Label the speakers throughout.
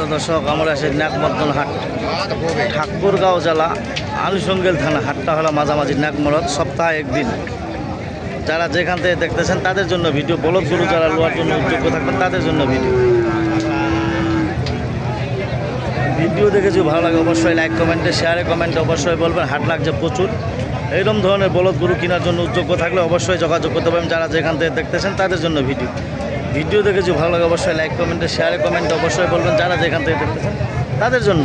Speaker 1: প্রিয় দর্শক আমরা সেই নাকমর্দন হাট, ঠাকুরগাঁও জেলা আনুষঙ্গেল থানা। হাটটা হলো মাঝামাঝি নাকমরদ সপ্তাহে একদিন। যারা যেখান থেকে দেখতেছেন, তাদের জন্য ভিডিও। বলদ গরু যারা লোয়ার জন্য যোগ্য থাকবেন, তাদের জন্য ভিডিও। ভিডিও দেখে যদি ভালো লাগে, অবশ্যই লাইক কমেন্টে শেয়ারে কমেন্টে অবশ্যই বলবেন। হাট লাগছে প্রচুর। এইরকম ধরনের বলদ গরু কেনার জন্য উদ্যোগ্য থাকলে অবশ্যই যোগাযোগ করতে পারেন যারা যেখান থেকে দেখতেছেন, তাদের জন্য ভিডিও। ভিডিও দেখে যদি ভালো লাগে, অবশ্যই লাইক কমেন্টে শেয়ারে কমেন্টে অবশ্যই বলবেন যারা যেখান থেকে দেখতেছেন, তাদের জন্য।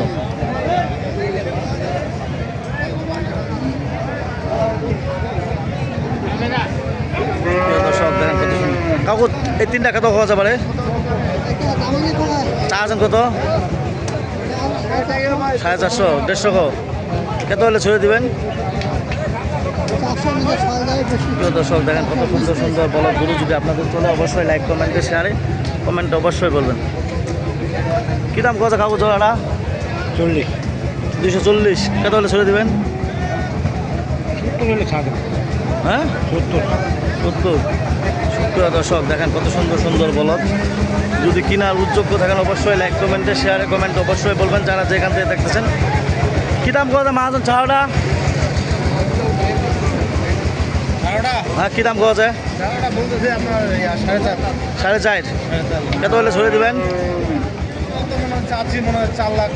Speaker 1: কাকু, এই তিনটা কত খাওয়া যাবে চা আছেন কত? সাড়ে চারশো, দেড়শো কত হলে ছড়ে দিবেন? দর্শক দেখেন কত সুন্দর সুন্দর বলো গুরু যদি আপনাদের চলে অবশ্যই লাইক কমেন্টে শেয়ারে কমেন্টে অবশ্যই বলবেন। কী দাম কত কাগজ জোড়াটা?
Speaker 2: চল্লিশ।
Speaker 1: দুশো চল্লিশ। কত হলে ছেড়ে দেবেন? হ্যাঁ?
Speaker 2: সত্তর।
Speaker 1: সত্তর। প্রিয় দর্শক দেখেন কত সুন্দর সুন্দর বলদ। যদি কিনার উদ্যোগ্য থাকেন অবশ্যই লাইক কমেন্টে শেয়ারে কমেন্ট অবশ্যই বলবেন। যারা যেখান থেকে দেখতেছেন কী দাম কত? মাহাজন ছাড়াটা হ্যাঁ কী দাম
Speaker 2: আপনার ইয়া, সাড়ে চার।
Speaker 1: কত হলে ছড়ে দিবেন?
Speaker 2: মনে মনে হয় চার লাখ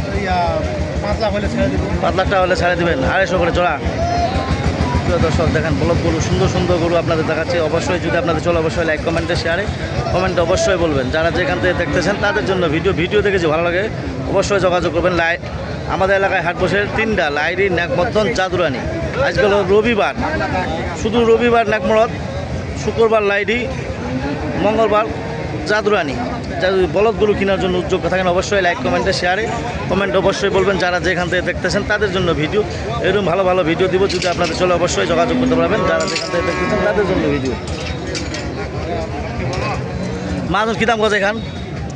Speaker 2: পাঁচ লাখ হলে ছেড়ে দিব
Speaker 1: পাঁচ লাখ টাকা হলে ছাড়ে দিবেন। আড়াইশো করে চড়া প্রিয় দর্শক দেখেন গরু সুন্দর সুন্দর গরু আপনাদের দেখাচ্ছে। অবশ্যই যদি আপনাদের চলে অবশ্যই লাইক কমেন্টে শেয়ারে কমেন্টে অবশ্যই বলবেন। যারা যেখান থেকে দেখতেছেন তাদের জন্য ভিডিও ভিডিও দেখে যে ভালো লাগে অবশ্যই যোগাযোগ করবেন। লাই আমাদের এলাকায় হাট বসে তিনটা লাইরি নাকমর্দন চাঁদুরানি। আজকাল রবিবার। শুধু রবিবার নাকমরদ শুক্রবার লাইরি, মঙ্গলবার জাদুরানি যারা বলদ গরু কেনার জন্য উদ্যোগ থাকেন, অবশ্যই লাইক, কমেন্টে শেয়ারে। কমেন্ট অবশ্যই বলবেন যারা যেখান থেকে দেখতেছেন, তাদের জন্য ভিডিও। এরকম ভালো ভালো ভিডিও দিব, যদি আপনাদের চলে অবশ্যই যোগাযোগ করতে পারবেন। যারা যেখান থেকে দেখতেছেন, তাদের জন্য ভিডিও। মাছ কী দাম এখান?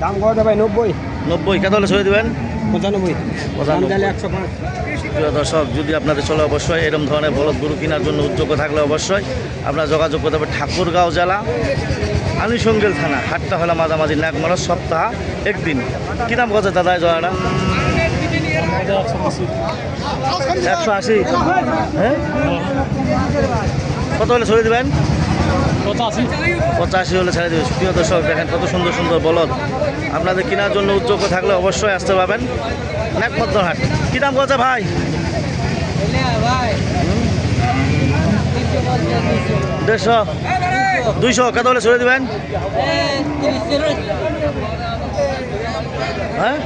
Speaker 2: দাম কত ভাই? নব্বই।
Speaker 1: নব্বই। কত হলে ছড়ে দেবেন?
Speaker 2: পঁচানব্বই।
Speaker 1: পঁচানব্বই।
Speaker 2: একশো পাঁচ।
Speaker 1: প্রিয় দর্শক যদি আপনাদের চলে অবশ্যই এরকম ধরনের বলদ গরু কেনার জন্য উদ্যোগ থাকলে অবশ্যই আপনারা যোগাযোগ করতে হবে ঠাকুরগাঁও জেলা আনুষঙ্গেল থানা। হাটটা হলো মাঝামাঝি নাকমারা সপ্তাহ একদিন। কী দাম কত দাদা জয়াটা একশো আশি। হ্যাঁ? কত হলে ছড়িয়ে দেবেন?
Speaker 2: পঁচাশি।
Speaker 1: পঁচাশি হলে ছেড়ে দেবে। প্রিয় দর্শক, দেখেন কত সুন্দর সুন্দর বলদ। আপনাদের কেনার জন্য উদ্যোগ থাকলে অবশ্যই আসতে পাবেন নাকমদ্দ হাট কী দাম কত ভাই? দেড়শো। দুইশো। কত হলে ছড়ে দেবেন? হ্যাঁ?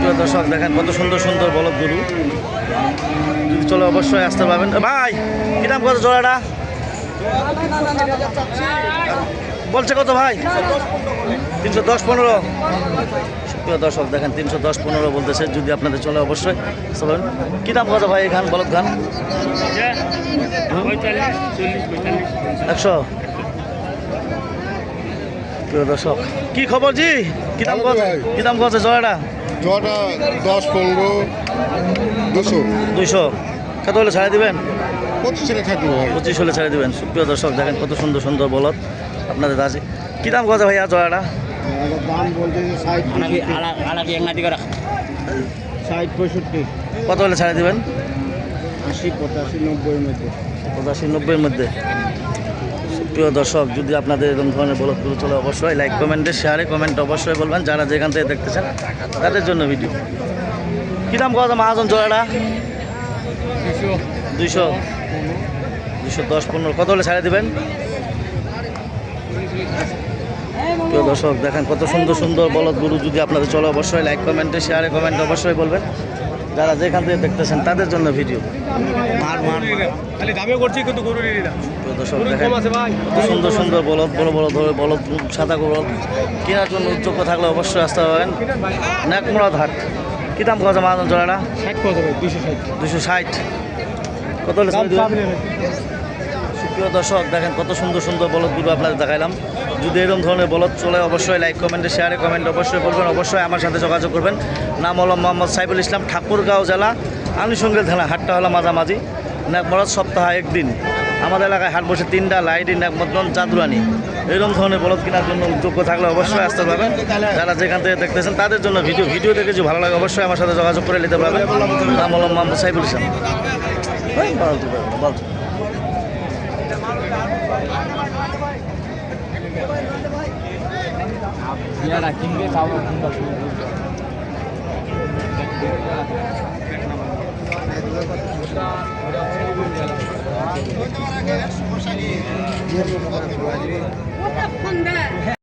Speaker 1: প্রিয় দর্শক দেখেন কত সুন্দর সুন্দর বলদ গরু। যদি চলে অবশ্যই আসতে পারবেন। ভাই কী দাম কত জোড়াটা? বলছে কত ভাই? তিনশো দশ পনেরো। প্রিয় দর্শক দেখেন তিনশো দশ পনেরো বলতেছে। যদি আপনাদের চলে অবশ্যই আসতে কী দাম কত ভাই এই গান বলদ গান? একশো। প্রিয় দর্শক কি খবর জি? কি দাম কত কি দাম কত জয়াটা
Speaker 3: জটা দশ পনেরো দুশো।
Speaker 1: দুইশো। কত হলে ছাড়া দিবেন?
Speaker 3: পঁচিশ ছেলে থাকবে ভাই।
Speaker 1: পঁচিশ হলে ছেড়ে দেবেন। সুপ্রিয় দর্শক দেখেন কত সুন্দর সুন্দর বলদ আপনাদের আছে কী দাম কত ভাইয়া জয়াটা?
Speaker 2: দাম বলতে ষাট ষাট পঁয়ষট্টি।
Speaker 1: কত হলে ছাড়ে দেবেন?
Speaker 2: আশি পঁচাশি নব্বইয়ের মধ্যে।
Speaker 1: পঁচাশি নব্বইয়ের মধ্যে। সুপ্রিয় দর্শক যদি আপনাদের এরকম ধরনের বলদগুলো চলে অবশ্যই লাইক কমেন্টে শেয়ারে কমেন্ট অবশ্যই বলবেন। যারা যেখান থেকে দেখতেছেন তাদের জন্য ভিডিও কী দাম কত মহাজন জয়াটা দুইশো। দুইশো। দশ পনেরো। কত হলে ছাড়ে দেবেন? প্রিয় দর্শক দেখেন কত সুন্দর সুন্দর বলদ গরু যদি আপনাদের চলে অবশ্যই লাইক কমেন্টে শেয়ারে কমেন্ট অবশ্যই বলবেন। যারা যেখান থেকে দেখতেছেন তাদের জন্য ভিডিও মার মার
Speaker 2: খালি দামে করছি কিন্তু গরু নিয়ে না
Speaker 1: প্রিয় দর্শক দেখেন সুন্দর সুন্দর বলদ বড় বড় ধরে বলদ সাদা বলদ। কেনার জন্য উদ্যোগ থাকলে অবশ্যই আসতে পারেন নাকমুড়া হাট কী দাম কত মাহাজন জোড়াটা?
Speaker 2: ষাট কত দুশো ষাট।
Speaker 1: দুশো ষাট। কত? সুপ্রিয় দর্শক দেখেন কত সুন্দর সুন্দর বলদগুলো আপনাদের দেখাইলাম। যদি এরকম ধরনের বলদ চলে অবশ্যই লাইক কমেন্টে শেয়ারে কমেন্ট অবশ্যই করবেন অবশ্যই আমার সাথে যোগাযোগ করবেন। নাম হলো মোহাম্মদ সাইফুল ইসলাম ঠাকুরগাঁও জেলা আনুষঙ্গেল থানা হাটটা হলো মাঝামাঝি। নাকমরদ সপ্তাহে একদিন। আমাদের এলাকায় হাট বসে তিনটা লাইট মতন চাঁদুরানি। এরকম ধরনের বলদ কেনার জন্য যোগ্য থাকলে অবশ্যই আসতে পারবেন। যারা যেখান থেকে দেখতেছেন তাদের জন্য ভিডিও ভিডিও দেখে যদি ভালো লাগে অবশ্যই আমার সাথে যোগাযোগ করে নিতে পারবেন। নাম হলো মোহাম্মদ সাইফুল ইসলাম। বলতে পারব, বলতে।
Speaker 4: বিয়াটা কিনবে তাও কিনবা
Speaker 5: কোথাক্ষণ দেয়।